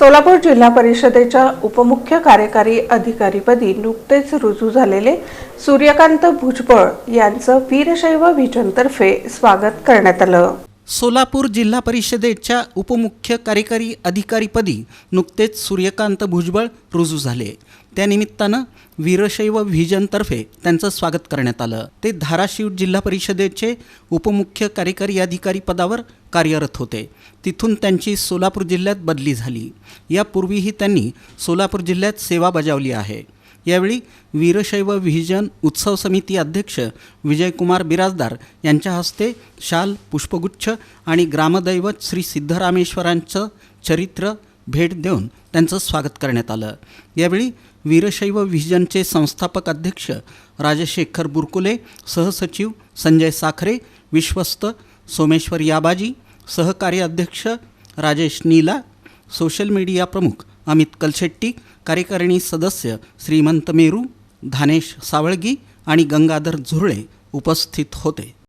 सोलापूर जिल्हा परिषदेच्या उपमुख्य कार्यकारी अधिकारीपदी नुकतेच रुजू झालेले सूर्यकांत भुजबळ यांचं वीरशैव भिजनतर्फे स्वागत करण्यात आलं. सोलापूर जिल्हा परिषदेच्या उपमुख्य कार्यकारी अधिकारीपदी नुकतेच सूर्यकांत भुजबळ रुजू झाले. त्यानिमित्तानं वीरशैव व्हिजनतर्फे त्यांचं स्वागत करण्यात आलं. ते धाराशिव जिल्हा परिषदेचे उपमुख्य कार्यकारी अधिकारी पदावर कार्यरत होते. तिथून त्यांची सोलापूर जिल्ह्यात बदली झाली. यापूर्वीही त्यांनी सोलापूर जिल्ह्यात सेवा बजावली आहे. यावेळी वीरशैव विहिजन उत्सव समिती अध्यक्ष विजयकुमार बिराजदार यांच्या हस्ते शाल पुष्पगुच्छ आणि ग्रामदैवत श्री सिद्धरामेश्वरांचं चरित्र भेट देऊन त्यांचं स्वागत करण्यात आलं. यावेळी वीरशैव व्हिजनचे संस्थापक अध्यक्ष राजशेखर बुरकुले सहसचिव संजय साखरे विश्वस्त सोमेश्वर याबाजी सहकार्य अध्यक्ष राजेश नीला सोशल मीडिया प्रमुख अमित कलशेट्टी कार्यकारिणी सदस्य श्रीमंत मेरू धानेश सावळगी आणि गंगाधर झुरळे उपस्थित होते.